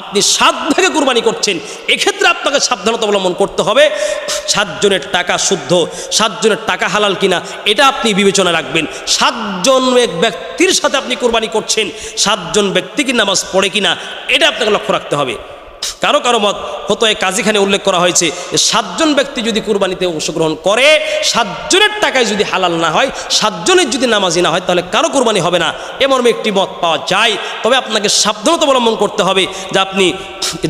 আপনি সাত ভাগে কুরবানি করছেন, এক্ষেত্রে আপনাকে সাবধানতা অবলম্বন করতে হবে। সাতজনের টাকা শুদ্ধ, সাতজনের টাকা হালাল কিনা, এটা আপনি বিবেচনা রাখবেন। সাতজন এক ব্যক্তির সাথে আপনি কুরবানি করছেন, সাতজন ব্যক্তি কি নামাজ পড়ে কিনা, এটা আপনাকে লক্ষ্য রাখতে হবে। কারও কারও মত হতো এই কাজীখানে উল্লেখ করা হয়েছে সাতজন ব্যক্তি যদি কুরবানিতে অংশগ্রহণ করে, সাতজনের টাকায় যদি হালাল না হয়, সাতজনের যদি নামাজি না হয়, তাহলে কারও কুরবানি হবে না। এ একটি মত পাওয়া যায়। তবে আপনাকে সাবধানতা অবলম্বন করতে হবে যে আপনি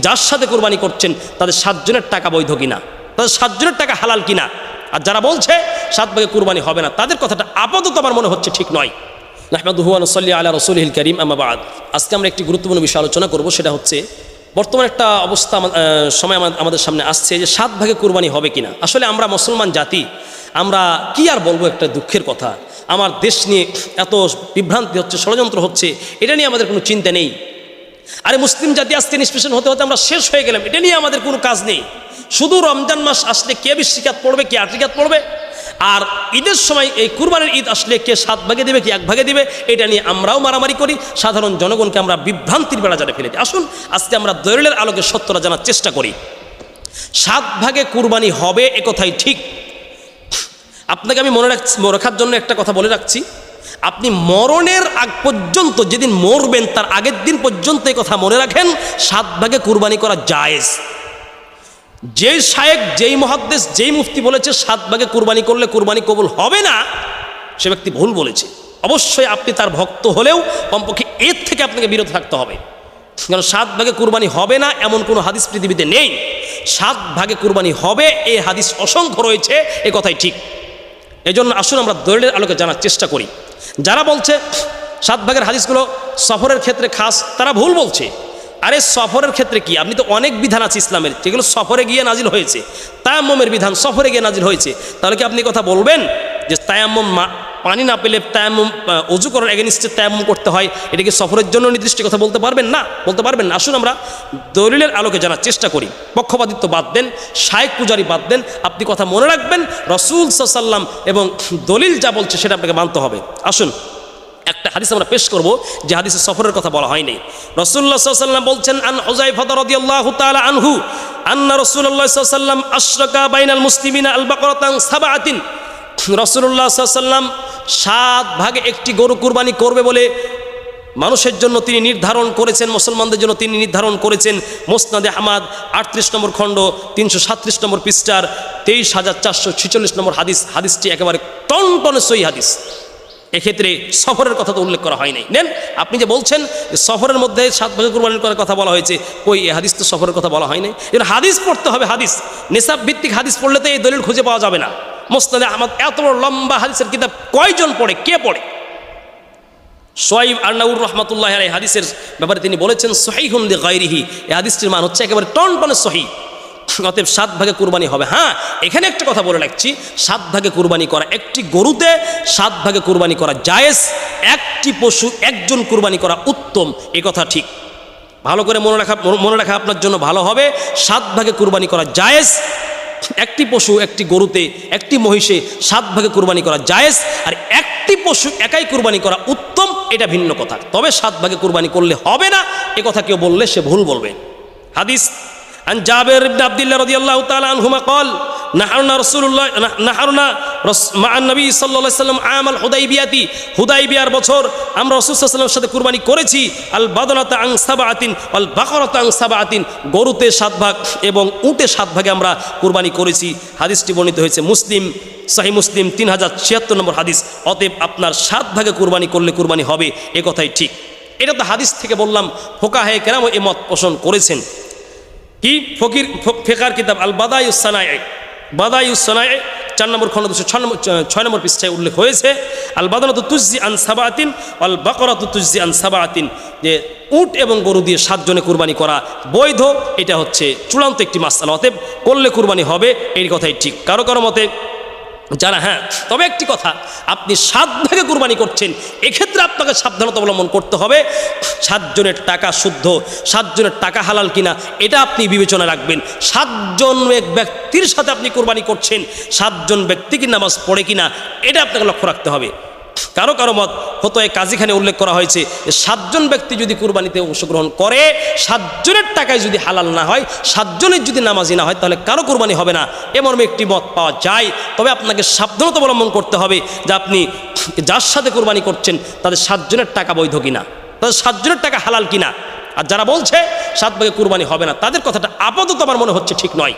যার সাথে কুরবানি করছেন, তাদের সাতজনের টাকা বৈধ কিনা, তাদের সাতজনের টাকা হালাল কিনা। আর যারা বলছে সাত ভাগে কুরবানি হবে না, তাদের কথাটা আপাতত আমার মনে হচ্ছে ঠিক নয়। নাহমাদুহুয়ান সাল্লি আলা রসুল করিম আমাবাদ আজকে আমরা একটি গুরুত্বপূর্ণ বিষয় আলোচনা করব, সেটা হচ্ছে বর্তমান একটা অবস্থা সময় আমাদের সামনে আসছে যে সাত ভাগে কুরবানি হবে কিনা। আসলে আমরা মুসলমান জাতি, আমরা কি আর বলব একটা দুঃখের কথা? আমার দেশ নিয়ে এত বিভ্রান্তি হচ্ছে, ষড়যন্ত্র হচ্ছে, এটা নিয়ে আমাদের কোনো চিন্তা নেই। আরে মুসলিম জাতি আজকে নিষ্পেষণ হতে হতে আমরা শেষ হয়ে গেলাম, এটা নিয়ে আমাদের কোনো কাজ নেই। শুধু রমজান মাস আসলে কে বৃষ্টিকাত পড়বে, কে আটরিকাত পড়বে? আর ঈদের সময় এই কুরবানির ঈদ আসলে কে সাত ভাগে দেবে, কি এক ভাগে দেবে, এটা নিয়ে আমরাও মারামারি করি, সাধারণ জনগণকে আমরা বিভ্রান্তির বেড়া জানে ফেলে দিই। আসুন, আজকে আমরা দলিলের আলোকে সত্যটা জানার চেষ্টা করি। সাত ভাগে কুরবানি হবে এ কথাই ঠিক। আপনাকে আমি মনে রাখছি রাখার জন্য একটা কথা বলে রাখছি। আপনি মরণের আগ পর্যন্ত, যেদিন মরবেন, তার আগের দিন পর্যন্ত এই কথা মনে রাখেন, সাত ভাগে কুরবানি করা জায়েজ। যেই শায়েক, যেই মহাদ্দেশ যেই মুফতি বলেছে, সাত ভাগে কুরবানি করলে কুরবানি কবুল হবে না, সে ব্যক্তি ভুল বলেছে। অবশ্যই আপনি তার ভক্ত হলেও কমপক্ষে এর থেকে আপনাকে বিরত থাকতে হবে। কারণ সাত ভাগে কুরবানি হবে না এমন কোনো হাদিস পৃথিবীতে নেই। সাত ভাগে কুরবানি হবে এই হাদিস অসংখ্য রয়েছে, এ কথাই ঠিক। এজন্য আসুন আমরা দলিলের আলোকে জানার চেষ্টা করি। যারা বলছে, সাত ভাগের হাদিসগুলো সফরের ক্ষেত্রে খাস, তারা ভুল বলছে। আরে সফরের ক্ষেত্রে কি? আপনি তো অনেক বিধান আছে ইসলামের, যেগুলো সফরে গিয়ে নাজিল হয়েছে। তায়াম্মমের বিধান সফরে গিয়ে নাজিল হয়েছে। তাহলে কি আপনি কথা বলবেন? যে তায়াম্মম পানি না পেলে তায়াম্মম অজু করার এগেনিস্টে তায়াম্মম করতে হয়, এটা কি সফরের জন্য নির্দিষ্ট কথা বলতে পারবেন? না, বলতে পারবেন না। আসুন আমরা দলিলের আলোকে জানার চেষ্টা করি। পক্ষপাতিত্ব বাদ দেন, শায়েক পূজারি বাদ দেন, আপনি কথা মনে রাখবেন, রসুল সাল্লাম এবং দলিল যা বলছে সেটা আপনাকে মানতে হবে। আসুন। একটা হাদিস আমরা পেশ করব, যে হাদিসে সফরের কথা বলা হয়নি। রসুল্লাহ সাল্লাম বলছেন, আন হুজাইফা রাদিয়াল্লাহু তাআলা আনহু, আন্না রাসূলুল্লাহ সাল্লাম আশরাকা বাইনাল মুসলিমিনা আল বাকরাতান সাবআতিন রসুল্লাহ সাল্লাম সাত ভাগে একটি গরু কুরবানি করবে বলে মানুষের জন্য তিনি নির্ধারণ করেছেন, মুসলমানদের জন্য তিনি নির্ধারণ করেছেন। মোসনাদে আহমাদ আটত্রিশ নম্বর খণ্ড, তিনশো সাতত্রিশ নম্বর পৃষ্ঠার তেইশ হাজার চারশো ছিচল্লিশ নম্বর হাদিস, হাদিসটি একেবারে টনটনে সই হাদিস। এক্ষেত্রে সফরের কথা তো উল্লেখ করা হয় নাই। নেন, আপনি যে বলছেন সফরের মধ্যে সাত বছর কুরবানির করার কথা বলা হয়েছে ওই হাদিস তো সফরের কথা বলা হয় নাই? এর হাদিস পড়তে হবে, হাদিস। নেশাব ভিত্তিক হাদিস পড়লে তো এই দলিল খুঁজে পাওয়া যাবে না। মোস্তাদে আহমদ এত বড় লম্বা হাদিসের কিতাব কয়জন পড়ে, কে পড়ে? সোয়াইব আর্নাউর রহমতুল্লাহ আলাই হাদিসের ব্যাপারে তিনি বলেছেন সহিহুন লি গাইরিহি এই হাদিসটির মান হচ্ছে একেবারে টন টনে সহি অতএব সাত ভাগে কুরবানি হবে। হ্যাঁ এখানে একটা কথা বলে রাখছি। সাত ভাগে কুরবানি করা একটি গরুতে, সাত ভাগে কুরবানি করা জায়েজ, একটি পশু, একজন কুরবানি করা উত্তম। এ কথা ঠিক। ভালো করে মনে রাখা মনে রাখা আপনার জন্য ভালো হবে। সাত ভাগে কুরবানি করা জায়েজ, একটি পশু, একটি গরুতে, একটি মহিষে সাত ভাগে কুরবানি করা জায়েজ, আর একটি পশু একাই কুরবানি করা উত্তম, এটা ভিন্ন কথা। তবে সাত ভাগে কুরবানি করলে হবে না, এ কথা কেউ বললে সে ভুল বলবে। হাদিস عن جابر بن عبد الله رضي الله تعالى عنهما قال نحرنا رسول الله نحرنا رس مع النبي صلى الله عليه وسلم عام الحديبية হুদাইবিয়ার বছর আমরা রাসূল সাল্লাল্লাহু আলাইহি সাথে কুরবানি করেছি আল বাদনাতা আন সাবাতিন আল বাকরাতা আন সাবাতিন গরুতে সাত ভাগ এবং উটে সাত ভাগে আমরা কুরবানি করেছি হাদিসটি বর্ণিত হয়েছে মুসলিম সাহি মুসলিম তিন হাজার ছিয়াত্তর নম্বর হাদিস অতএব আপনার সাত ভাগে কুরবানি করলে কুরবানি হবে এ কথাই ঠিক এটা তো হাদিস থেকে বললাম ফোকা হে কেরাম এ মত পোষণ করেছেন কি? ফকির ফেকার কিতাব আল বাদায়ুসানায় বাদায়ুসানায় চার নম্বর খন্ড দুশো ছয় নম্বর ছয় নম্বর পৃষ্ঠায় উল্লেখ হয়েছে আল বাদানা তো তুজি আন সাবাতিন আল বাকরাত তুজি আন সাবাতিন যে উট এবং গরু দিয়ে সাতজনে কুরবানি করা বৈধ, এটা হচ্ছে চূড়ান্ত একটি মাসালা। অতএব করলে কুরবানি হবে এই কথাই ঠিক। কারও কারও মতে যারা হ্যাঁ। তবে একটি কথা, আপনি সাত ভাগে কুরবানি করছেন, এক্ষেত্রে আপনাকে সাবধানতা অবলম্বন করতে হবে। সাতজনের টাকা শুদ্ধ, সাতজনের টাকা হালাল কিনা, এটা আপনি বিবেচনা রাখবেন। সাতজন এক ব্যক্তির সাথে আপনি কোরবানি করছেন, সাতজন ব্যক্তি কি নামাজ পড়ে কিনা, এটা আপনাকে লক্ষ্য রাখতে হবে। কারও কারও মত হতো এই কাজীখানে উল্লেখ করা হয়েছে সাতজন ব্যক্তি যদি কুরবানিতে অংশগ্রহণ করে, সাতজনের টাকায় যদি হালাল না হয়, সাতজনের যদি নামাজি না হয়, তাহলে কারও কুরবানি হবে না। এ মর্মে একটি মত পাওয়া যায়। তবে আপনাকে সাবধানতা অবলম্বন করতে হবে যে আপনি যার সাথে কুরবানি করছেন, তাদের সাতজনের টাকা বৈধ কিনা, তাদের সাতজনের টাকা হালাল কিনা। আর যারা বলছে, সাত ভাগে কুরবানি হবে না, তাদের কথাটা আপাতত আমার মনে হচ্ছে ঠিক নয়।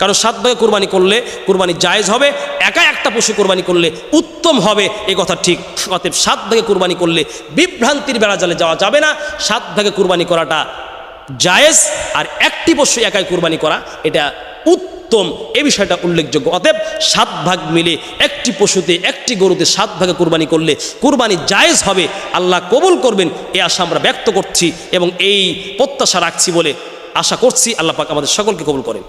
কারণ সাত ভাগে কুরবানি করলে কুরবানি জায়েজ হবে একা একটা পশু কুরবানি করলে উত্তম হবে, এ কথা ঠিক। অতএব সাত ভাগে কুরবানি করলে বিভ্রান্তির বেড়া জালে যাওয়া যাবে না। সাত ভাগে কুরবানি করাটা জায়েজ, আর একটি পশু একাই কুরবানি করা এটা উত্তম, এ বিষয়টা উল্লেখযোগ্য। অতএব সাত ভাগ মিলে একটি পশুতে, একটি গরুতে সাত ভাগে কুরবানি করলে কুরবানি জায়েজ হবে, আল্লাহ কবুল করবেন, এ আশা আমরা ব্যক্ত করছি এবং এই প্রত্যাশা রাখছি বলে আশা করছি, আল্লাহ পাক আমাদের সকলকে কবুল করেন।